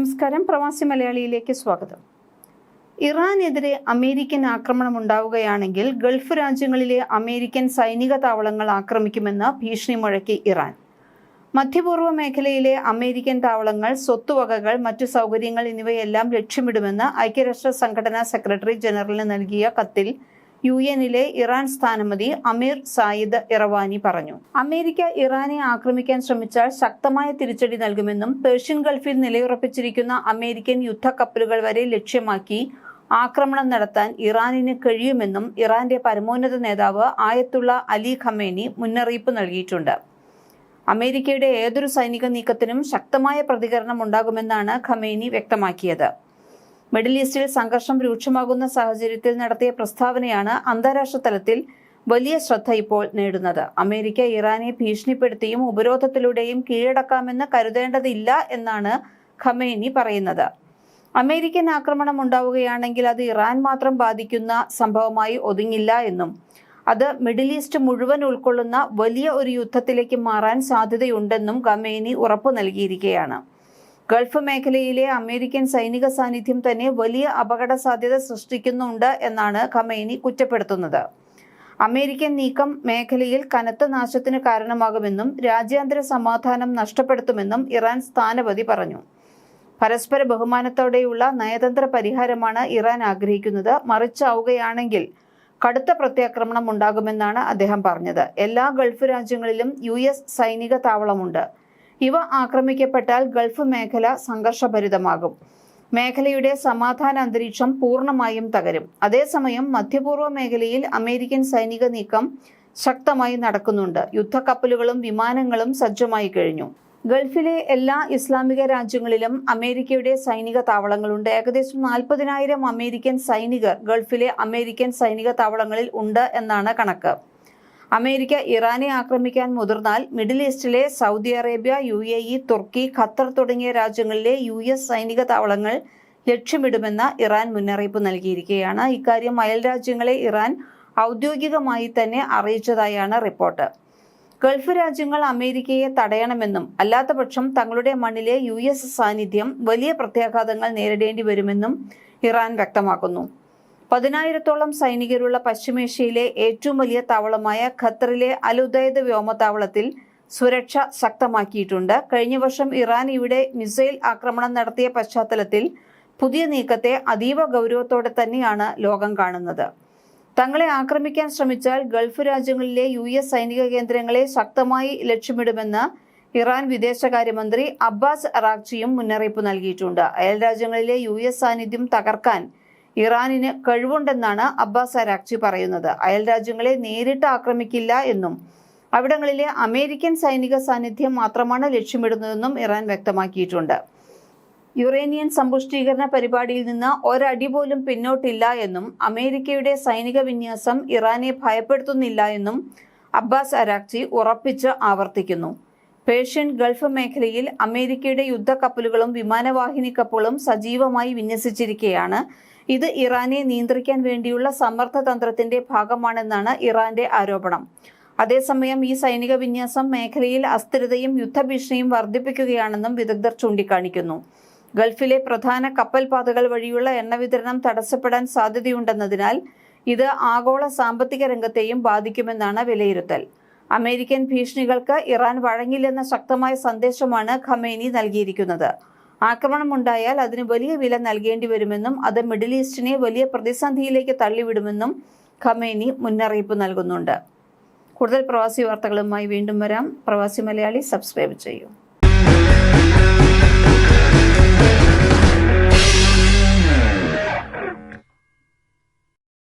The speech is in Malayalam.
നമസ്കാരം. പ്രവാസി മലയാളിയിലേക്ക് സ്വാഗതം. ഇറാനെതിരെ അമേരിക്കൻ ആക്രമണം ഉണ്ടാവുകയാണെങ്കിൽ ഗൾഫ് രാജ്യങ്ങളിലെ അമേരിക്കൻ സൈനിക താവളങ്ങൾ ആക്രമിക്കുമെന്ന് ഭീഷണി മുഴക്കി ഇറാൻ. മധ്യപൂർവ മേഖലയിലെ അമേരിക്കൻ താവളങ്ങൾ സ്വത്തുവകകൾ മറ്റു സൗകര്യങ്ങൾ എന്നിവയെല്ലാം ലക്ഷ്യമിടുമെന്ന് ഐക്യരാഷ്ട്ര സംഘടനാ സെക്രട്ടറി ജനറലിന് നൽകിയ കത്തിൽ യു എന്നിലെ ഇറാൻ സ്ഥാനപതി അമീർ സായിദ് ഇറവാനി പറഞ്ഞു. അമേരിക്ക ഇറാനെ ആക്രമിക്കാൻ ശ്രമിച്ചാൽ ശക്തമായ തിരിച്ചടി നൽകുമെന്നും പേർഷ്യൻ ഗൾഫിൽ നിലയുറപ്പിച്ചിരിക്കുന്ന അമേരിക്കൻ യുദ്ധക്കപ്പലുകൾ വരെ ലക്ഷ്യമാക്കി ആക്രമണം നടത്താൻ ഇറാനിന് കഴിയുമെന്നും ഇറാന്റെ പരമോന്നത നേതാവ് ആയത്തുള്ള അലി ഖമേനി മുന്നറിയിപ്പ് നൽകിയിട്ടുണ്ട്. അമേരിക്കയുടെ ഏതൊരു സൈനിക നീക്കത്തിനും ശക്തമായ പ്രതികരണം ഉണ്ടാകുമെന്നാണ് ഖമേനി വ്യക്തമാക്കിയത്. മിഡിൽ ഈസ്റ്റിൽ സംഘർഷം രൂക്ഷമാകുന്ന സാഹചര്യത്തിൽ നടത്തിയ പ്രസ്താവനയാണ് അന്താരാഷ്ട്ര തലത്തിൽ വലിയ ശ്രദ്ധ ഇപ്പോൾ നേടുന്നത്. അമേരിക്ക ഇറാനെ ഭീഷണിപ്പെടുത്തിയും ഉപരോധത്തിലൂടെയും കീഴടക്കാമെന്ന് കരുതേണ്ടതില്ല എന്നാണ് ഖമേനി പറയുന്നത്. അമേരിക്കൻ ആക്രമണം ഉണ്ടാവുകയാണെങ്കിൽ അത് ഇറാൻ മാത്രം ബാധിക്കുന്ന സംഭവമായി ഒതുങ്ങില്ല എന്നും അത് മിഡിൽ ഈസ്റ്റ് മുഴുവൻ ഉൾക്കൊള്ളുന്ന വലിയ ഒരു യുദ്ധത്തിലേക്ക് മാറാൻ സാധ്യതയുണ്ടെന്നും ഖമേനി ഉറപ്പു നൽകിയിരിക്കുകയാണ്. ഗൾഫ് മേഖലയിലെ അമേരിക്കൻ സൈനിക സാന്നിധ്യം തന്നെ വലിയ അപകട സാധ്യത സൃഷ്ടിക്കുന്നുണ്ട് എന്നാണ് ഖമേനി കുറ്റപ്പെടുത്തുന്നത്. അമേരിക്കൻ നീക്കം മേഖലയിൽ കനത്ത നാശത്തിന് കാരണമാകുമെന്നും രാജ്യാന്തര സമാധാനം നഷ്ടപ്പെടുത്തുമെന്നും ഇറാൻ സ്ഥാനപതി പറഞ്ഞു. പരസ്പര ബഹുമാനത്തോടെയുള്ള നയതന്ത്ര പരിഹാരമാണ് ഇറാൻ ആഗ്രഹിക്കുന്നത്. മറിച്ചാവുകയാണെങ്കിൽ കടുത്ത പ്രത്യാക്രമണം ഉണ്ടാകുമെന്നാണ് അദ്ദേഹം പറഞ്ഞത്. എല്ലാ ഗൾഫ് രാജ്യങ്ങളിലും യു സൈനിക താവളമുണ്ട്. ഇവ ആക്രമിക്കപ്പെട്ടാൽ ഗൾഫ് മേഖല സംഘർഷഭരിതമാകും. മേഖലയുടെ സമാധാന അന്തരീക്ഷം പൂർണമായും തകരും. അതേസമയം മധ്യപൂർവ മേഖലയിൽ അമേരിക്കൻ സൈനിക നീക്കം ശക്തമായി നടക്കുന്നുണ്ട്. യുദ്ധക്കപ്പലുകളും വിമാനങ്ങളും സജ്ജമായി കഴിഞ്ഞു. ഗൾഫിലെ എല്ലാ ഇസ്ലാമിക രാജ്യങ്ങളിലും അമേരിക്കയുടെ സൈനിക താവളങ്ങളുണ്ട്. ഏകദേശം നാൽപ്പതിനായിരം അമേരിക്കൻ സൈനികർ ഗൾഫിലെ അമേരിക്കൻ സൈനിക താവളങ്ങളിൽ ഉണ്ട് എന്നാണ് കണക്ക്. അമേരിക്ക ഇറാനെ ആക്രമിക്കാൻ മുതിർന്നാൽ middle ഈസ്റ്റിലെ Saudi Arabia U A E Turkey Qatar തുടങ്ങിയ രാജ്യങ്ങളിലെ യു എസ് സൈനിക താവളങ്ങൾ ലക്ഷ്യമിടുമെന്ന ഇറാൻ മുന്നറിയിപ്പ് നൽകിയിരിക്കുകയാണ്. ഇക്കാര്യം അയൽ രാജ്യങ്ങളെ ഇറാൻ ഔദ്യോഗികമായി തന്നെ അറിയിച്ചതായാണ് റിപ്പോർട്ട്. ഗൾഫ് രാജ്യങ്ങൾ അമേരിക്കയെ തടയണമെന്നും അല്ലാത്തപക്ഷം തങ്ങളുടെ മണ്ണിലെ യു സാന്നിധ്യം വലിയ പ്രത്യാഘാതങ്ങൾ നേരിടേണ്ടി വരുമെന്നും ഇറാൻ വ്യക്തമാക്കുന്നു. പതിനായിരത്തോളം സൈനികരുള്ള പശ്ചിമേഷ്യയിലെ ഏറ്റവും വലിയ താവളമായ ഖത്തറിലെ അലുദൈദ് വ്യോമത്താവളത്തിൽ സുരക്ഷ ശക്തമാക്കിയിട്ടുണ്ട്. കഴിഞ്ഞ വർഷം ഇറാൻ ഇവിടെ മിസൈൽ ആക്രമണം നടത്തിയ പശ്ചാത്തലത്തിൽ പുതിയ നീക്കത്തെ അതീവ ഗൗരവത്തോടെ തന്നെയാണ് ലോകം കാണുന്നത്. തങ്ങളെ ആക്രമിക്കാൻ ശ്രമിച്ചാൽ ഗൾഫ് രാജ്യങ്ങളിലെ യു എസ് സൈനിക കേന്ദ്രങ്ങളെ ശക്തമായി ലക്ഷ്യമിടുമെന്ന് ഇറാൻ വിദേശകാര്യമന്ത്രി അബ്ബാസ് അറാഖ്ചിയും മുന്നറിയിപ്പ് നൽകിയിട്ടുണ്ട്. അയൽ രാജ്യങ്ങളിലെ യു എസ് സാന്നിധ്യം തകർക്കാൻ ഇറാനിന് കഴിവുണ്ടെന്നാണ് അബ്ബാസ് അരാക്ചി പറയുന്നത്. അയൽ രാജ്യങ്ങളെ നേരിട്ട് ആക്രമിക്കില്ല എന്നും അവിടങ്ങളിലെ അമേരിക്കൻ സൈനിക സാന്നിധ്യം മാത്രമാണ് ലക്ഷ്യമിടുന്നതെന്നും ഇറാൻ വ്യക്തമാക്കിയിട്ടുണ്ട്. യുറേനിയൻ സമ്പുഷ്ടീകരണ പരിപാടിയിൽ നിന്ന് ഒരടി പോലും പിന്നോട്ടില്ല എന്നും അമേരിക്കയുടെ സൈനിക വിന്യാസം ഇറാനെ ഭയപ്പെടുത്തുന്നില്ല എന്നും അബ്ബാസ് അരാക്ചി ഉറപ്പിച്ച് ആവർത്തിക്കുന്നു. പേർഷ്യൻ ഗൾഫ് മേഖലയിൽ അമേരിക്കയുടെ യുദ്ധക്കപ്പലുകളും വിമാനവാഹിനി കപ്പലുകളും സജീവമായി വിന്യസിച്ചിരിക്കുകയാണ് ഇത് ഇറാനെ നിയന്ത്രിക്കാൻ വേണ്ടിയുള്ള സമ്മർദ്ദതന്ത്രത്തിന്റെ ഭാഗമാണെന്നാണ് ഇറാന്റെ ആരോപണം. അതേസമയം ഈ സൈനിക വിന്യാസം മേഖലയിൽ അസ്ഥിരതയും യുദ്ധഭീഷണിയും വർദ്ധിപ്പിക്കുകയാണെന്നും വിദഗ്ധർ ചൂണ്ടിക്കാണിക്കുന്നു. ഗൾഫിലെ പ്രധാന കപ്പൽ പാതകൾ വഴിയുള്ള എണ്ണ വിതരണം തടസ്സപ്പെടാൻ സാധ്യതയുണ്ടെന്നതിനാൽ ഇത് ആഗോള സാമ്പത്തിക രംഗത്തെയും ബാധിക്കുമെന്നാണ് വിലയിരുത്തൽ. അമേരിക്കൻ ഭീഷണികൾക്ക് ഇറാൻ വഴങ്ങില്ലെന്ന ശക്തമായ സന്ദേശമാണ് ഖമേനി നൽകിയിരിക്കുന്നത്. ആക്രമണമുണ്ടായാൽ അതിന് വലിയ വില നൽകേണ്ടി വരുമെന്നും അത് മിഡിൽ ഈസ്റ്റിനെ വലിയ പ്രതിസന്ധിയിലേക്ക് തള്ളിവിടുമെന്നും ഖമേനി മുന്നറിയിപ്പ് നൽകുന്നുണ്ട്. കൂടുതൽ പ്രവാസി വാർത്തകളുമായി വീണ്ടും വരാം. പ്രവാസി മലയാളി സബ്സ്ക്രൈബ് ചെയ്യൂ.